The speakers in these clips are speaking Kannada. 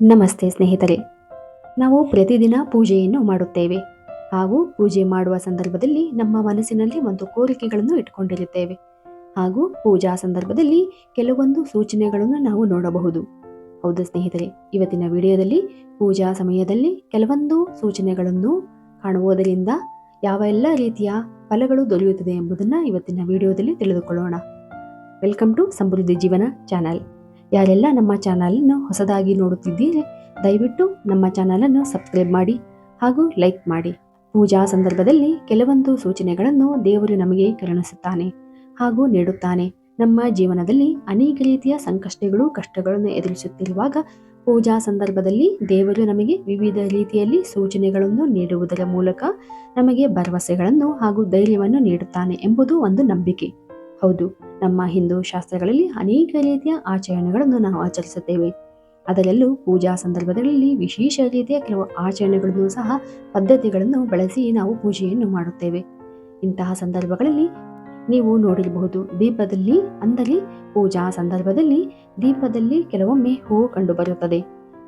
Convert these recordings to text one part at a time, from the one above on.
ನಮಸ್ತೆ ಸ್ನೇಹಿತರೆ. ನಾವು ಪ್ರತಿದಿನ ಪೂಜೆಯನ್ನು ಮಾಡುತ್ತೇವೆ. ಹಾಗೂ ಪೂಜೆ ಮಾಡುವ ಸಂದರ್ಭದಲ್ಲಿ ನಮ್ಮ ಮನಸ್ಸಿನಲ್ಲಿ ಒಂದು ಕೋರಿಕೆಗಳನ್ನು ಇಟ್ಕೊಂಡಿರುತ್ತೇವೆ. ಹಾಗೂ ಪೂಜಾ ಸಂದರ್ಭದಲ್ಲಿ ಕೆಲವೊಂದು ಸೂಚನೆಗಳನ್ನು ನಾವು ನೋಡಬಹುದು. ಹೌದು ಸ್ನೇಹಿತರೆ, ಇವತ್ತಿನ ವಿಡಿಯೋದಲ್ಲಿ ಪೂಜಾ ಸಮಯದಲ್ಲಿ ಕೆಲವೊಂದು ಸೂಚನೆಗಳನ್ನು ಕಾಣುವುದರಿಂದ ಯಾವ ಎಲ್ಲ ರೀತಿಯ ಫಲಗಳು ದೊರೆಯುತ್ತದೆ ಎಂಬುದನ್ನು ಇವತ್ತಿನ ವಿಡಿಯೋದಲ್ಲಿ ತಿಳಿದುಕೊಳ್ಳೋಣ. ವೆಲ್ಕಮ್ ಟು ಸಮೃದ್ಧಿ ಜೀವನ ಚಾನಲ್. ಯಾರೆಲ್ಲ ನಮ್ಮ ಚಾನಲನ್ನು ಹೊಸದಾಗಿ ನೋಡುತ್ತಿದ್ದೀರಿ, ದಯವಿಟ್ಟು ನಮ್ಮ ಚಾನಲನ್ನು ಸಬ್ಸ್ಕ್ರೈಬ್ ಮಾಡಿ ಹಾಗೂ ಲೈಕ್ ಮಾಡಿ. ಪೂಜಾ ಸಂದರ್ಭದಲ್ಲಿ ಕೆಲವೊಂದು ಸೂಚನೆಗಳನ್ನು ದೇವರು ನಮಗೆ ಕರುಣಿಸುತ್ತಾನೆ ಹಾಗೂ ನೀಡುತ್ತಾನೆ. ನಮ್ಮ ಜೀವನದಲ್ಲಿ ಅನೇಕ ರೀತಿಯ ಸಂಕಷ್ಟಗಳು, ಕಷ್ಟಗಳನ್ನು ಎದುರಿಸುತ್ತಿರುವಾಗ ಪೂಜಾ ಸಂದರ್ಭದಲ್ಲಿ ದೇವರು ನಮಗೆ ವಿವಿಧ ರೀತಿಯಲ್ಲಿ ಸೂಚನೆಗಳನ್ನು ನೀಡುವುದರ ಮೂಲಕ ನಮಗೆ ಭರವಸೆಗಳನ್ನು ಹಾಗೂ ಧೈರ್ಯವನ್ನು ನೀಡುತ್ತಾನೆ ಎಂಬುದು ಒಂದು ನಂಬಿಕೆ. ಹೌದು, ನಮ್ಮ ಹಿಂದೂ ಶಾಸ್ತ್ರಗಳಲ್ಲಿ ಅನೇಕ ರೀತಿಯ ಆಚರಣೆಗಳನ್ನು ನಾವು ಆಚರಿಸುತ್ತೇವೆ. ಅದರಲ್ಲೂ ಪೂಜಾ ಸಂದರ್ಭದಲ್ಲಿ ವಿಶೇಷ ರೀತಿಯ ಕೆಲವು ಆಚರಣೆಗಳನ್ನು ಸಹ ಪದ್ಧತಿಗಳನ್ನು ಬಳಸಿ ನಾವು ಪೂಜೆಯನ್ನು ಮಾಡುತ್ತೇವೆ. ಇಂತಹ ಸಂದರ್ಭಗಳಲ್ಲಿ ನೀವು ನೋಡಿರಬಹುದು, ದೀಪದಲ್ಲಿ ಅಂದರೆ ಪೂಜಾ ಸಂದರ್ಭದಲ್ಲಿ ದೀಪದಲ್ಲಿ ಕೆಲವೊಮ್ಮೆ ಹೂವು ಕಂಡುಬರುತ್ತದೆ.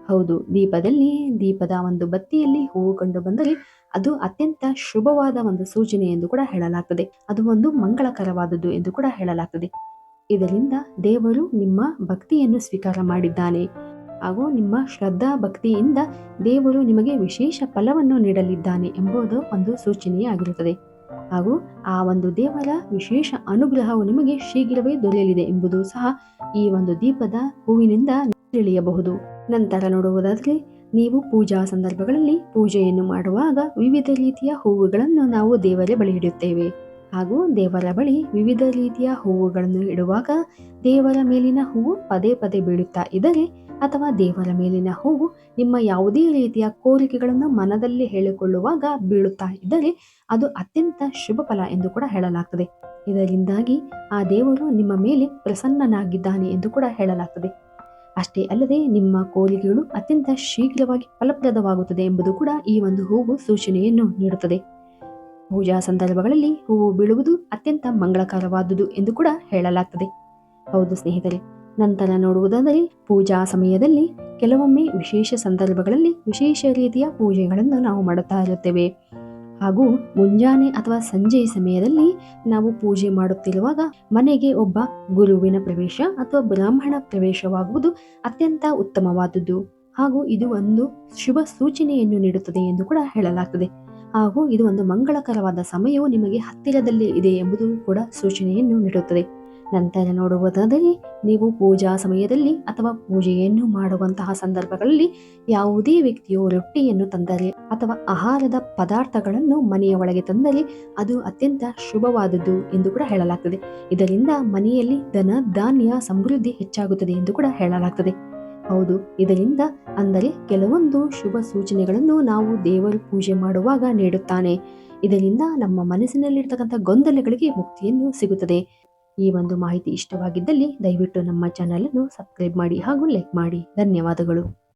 ಹೌದು, ದೀಪದಲ್ಲಿ ದೀಪದ ಒಂದು ಬತ್ತಿಯಲ್ಲಿ ಹೂವು ಕಂಡು ಬಂದರೆ ಅದು ಅತ್ಯಂತ ಶುಭವಾದ ಒಂದು ಸೂಚನೆ ಎಂದು ಕೂಡ ಹೇಳಲಾಗ್ತದೆ. ಅದು ಒಂದು ಮಂಗಳಕರವಾದದ್ದು ಎಂದು ಕೂಡ ಹೇಳಲಾಗ್ತದೆ. ಇದರಿಂದ ದೇವರು ನಿಮ್ಮ ಭಕ್ತಿಯನ್ನು ಸ್ವೀಕಾರ ಮಾಡಿದ್ದಾನೆ. ಹಾಗೂ ನಿಮ್ಮ ಶ್ರದ್ಧಾ ಭಕ್ತಿಯಿಂದ ದೇವರು ನಿಮಗೆ ವಿಶೇಷ ಫಲವನ್ನು ನೀಡಲಿದ್ದಾನೆ ಎಂಬುದು ಒಂದು ಸೂಚನೆಯಾಗಿರುತ್ತದೆ ಹಾಗೂ ಆ ಒಂದು ದೇವರ ವಿಶೇಷ ಅನುಗ್ರಹವು ನಿಮಗೆ ಶೀಘ್ರವೇ ದೊರೆಯಲಿದೆ ಎಂಬುದು ಸಹ ಈ ಒಂದು ದೀಪದ ಹೂವಿನಿಂದ ತಿಳಿಯಬಹುದು. ನಂತರ ನೋಡುವುದಾದರೆ, ನೀವು ಪೂಜಾ ಸಂದರ್ಭಗಳಲ್ಲಿ ಪೂಜೆಯನ್ನು ಮಾಡುವಾಗ ವಿವಿಧ ರೀತಿಯ ಹೂವುಗಳನ್ನು ನಾವು ದೇವರ ಬಳಿ ಇಡುತ್ತೇವೆ. ಹಾಗೂ ದೇವರ ಬಳಿ ವಿವಿಧ ರೀತಿಯ ಹೂವುಗಳನ್ನು ಇಡುವಾಗ ದೇವರ ಮೇಲಿನ ಹೂವು ಪದೇ ಪದೇ ಬೀಳುತ್ತಾ ಇದ್ದರೆ ಅಥವಾ ದೇವರ ಮೇಲಿನ ಹೂವು ನಿಮ್ಮ ಯಾವುದೇ ರೀತಿಯ ಕೋರಿಕೆಗಳನ್ನು ಮನದಲ್ಲಿ ಹೇಳಿಕೊಳ್ಳುವಾಗ ಬೀಳುತ್ತಾ ಇದ್ದರೆ ಅದು ಅತ್ಯಂತ ಶುಭ ಫಲ ಎಂದು ಕೂಡ ಹೇಳಲಾಗ್ತದೆ. ಇದರಿಂದಾಗಿ ಆ ದೇವರು ನಿಮ್ಮ ಮೇಲೆ ಪ್ರಸನ್ನನಾಗಿದ್ದಾನೆ ಎಂದು ಕೂಡ ಹೇಳಲಾಗ್ತದೆ. ಅಷ್ಟೇ ಅಲ್ಲದೆ ನಿಮ್ಮ ಕೋರಿಕೆಗಳು ಅತ್ಯಂತ ಶೀಘ್ರವಾಗಿ ಫಲಪ್ರದವಾಗುತ್ತದೆ ಎಂಬುದು ಕೂಡ ಈ ಒಂದು ಹೂವು ಸೂಚನೆಯನ್ನು ನೀಡುತ್ತದೆ. ಪೂಜಾ ಸಂದರ್ಭಗಳಲ್ಲಿ ಹೂವು ಬೀಳುವುದು ಅತ್ಯಂತ ಮಂಗಳಕರವಾದುದು ಎಂದು ಕೂಡ ಹೇಳಲಾಗ್ತದೆ. ಹೌದು ಸ್ನೇಹಿತರೆ, ನಂತರ ನೋಡುವುದಾದರೆ ಪೂಜಾ ಸಮಯದಲ್ಲಿ ಕೆಲವೊಮ್ಮೆ ವಿಶೇಷ ಸಂದರ್ಭಗಳಲ್ಲಿ ವಿಶೇಷ ರೀತಿಯ ಪೂಜೆಗಳನ್ನು ನಾವು ಮಾಡುತ್ತಾ ಇರುತ್ತೇವೆ. ಹಾಗೂ ಮುಂಜಾನೆ ಅಥವಾ ಸಂಜೆಯ ಸಮಯದಲ್ಲಿ ನಾವು ಪೂಜೆ ಮಾಡುತ್ತಿರುವಾಗ ಮನೆಗೆ ಒಬ್ಬ ಗುರುವಿನ ಪ್ರವೇಶ ಅಥವಾ ಬ್ರಾಹ್ಮಣ ಪ್ರವೇಶವಾಗುವುದು ಅತ್ಯಂತ ಉತ್ತಮವಾದುದು ಹಾಗೂ ಇದು ಒಂದು ಶುಭ ಸೂಚನೆಯನ್ನು ನೀಡುತ್ತದೆ ಎಂದು ಕೂಡ ಹೇಳಲಾಗುತ್ತದೆ ಹಾಗೂ ಇದು ಒಂದು ಮಂಗಳಕರವಾದ ಸಮಯವು ನಿಮಗೆ ಹತ್ತಿರದಲ್ಲೇ ಇದೆ ಎಂಬುದು ಕೂಡ ಸೂಚನೆಯನ್ನು ನೀಡುತ್ತದೆ. ನಂತರ ನೋಡುವುದಾದರೆ ನೀವು ಪೂಜಾ ಸಮಯದಲ್ಲಿ ಅಥವಾ ಪೂಜೆಯನ್ನು ಮಾಡುವಂತಹ ಸಂದರ್ಭಗಳಲ್ಲಿ ಯಾವುದೇ ವ್ಯಕ್ತಿಯು ರೊಟ್ಟಿಯನ್ನು ತಂದರೆ ಅಥವಾ ಆಹಾರದ ಪದಾರ್ಥಗಳನ್ನು ಮನೆಯ ಒಳಗೆ ತಂದರೆ ಅದು ಅತ್ಯಂತ ಶುಭವಾದದ್ದು ಎಂದು ಕೂಡ ಹೇಳಲಾಗ್ತದೆ. ಇದರಿಂದ ಮನೆಯಲ್ಲಿ ಧನ, ಧಾನ್ಯ ಸಮೃದ್ಧಿ ಹೆಚ್ಚಾಗುತ್ತದೆ ಎಂದು ಕೂಡ ಹೇಳಲಾಗ್ತದೆ. ಹೌದು, ಇದರಿಂದ ಅಂದರೆ ಕೆಲವೊಂದು ಶುಭ ಸೂಚನೆಗಳನ್ನು ನಾವು ದೇವರು ಪೂಜೆ ಮಾಡುವಾಗ ನೀಡುತ್ತಾನೆ. ಇದರಿಂದ ನಮ್ಮ ಮನಸ್ಸಿನಲ್ಲಿರ್ತಕ್ಕಂಥ ಗೊಂದಲಗಳಿಗೆ ಮುಕ್ತಿಯನ್ನು ಸಿಗುತ್ತದೆ. ಈ ಒಂದು ಮಾಹಿತಿ ಇಷ್ಟವಾಗಿದ್ದಲ್ಲಿ ದಯವಿಟ್ಟು ನಮ್ಮ ಚಾನಲನ್ನು ಸಬ್ಸ್ಕ್ರೈಬ್ ಮಾಡಿ ಹಾಗೂ ಲೈಕ್ ಮಾಡಿ. ಧನ್ಯವಾದಗಳು.